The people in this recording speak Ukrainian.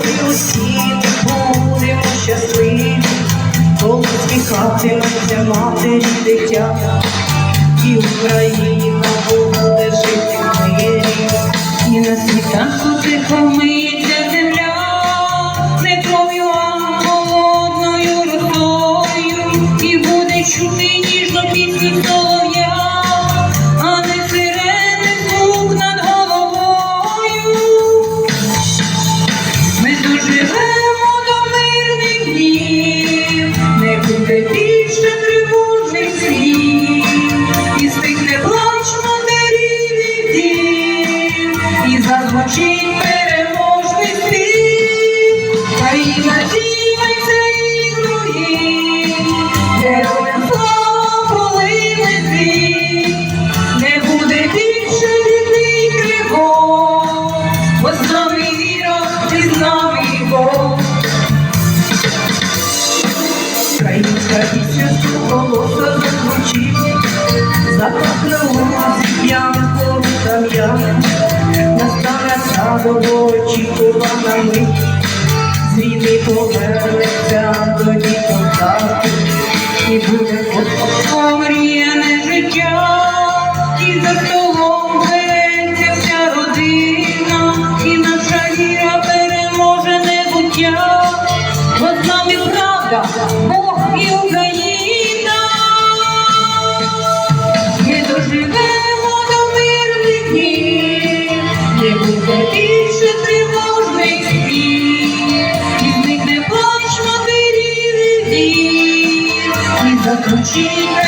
коли усі будемо щасливі, коли сміхатиметься матері, дитя, і Україна буде жити в мирі, і на світанку тихо миється земля, не кров'ю, а холодною рукою, і буде чути ніжно пісні. І зазвучить переможний спів, країна зійметься і руїн, героям слава полине не буде більше й тривог, бо з нами і з нами Бог. Українська пісня голоса зазвучить, довгоочікувана мить, з війни повернеться тоді і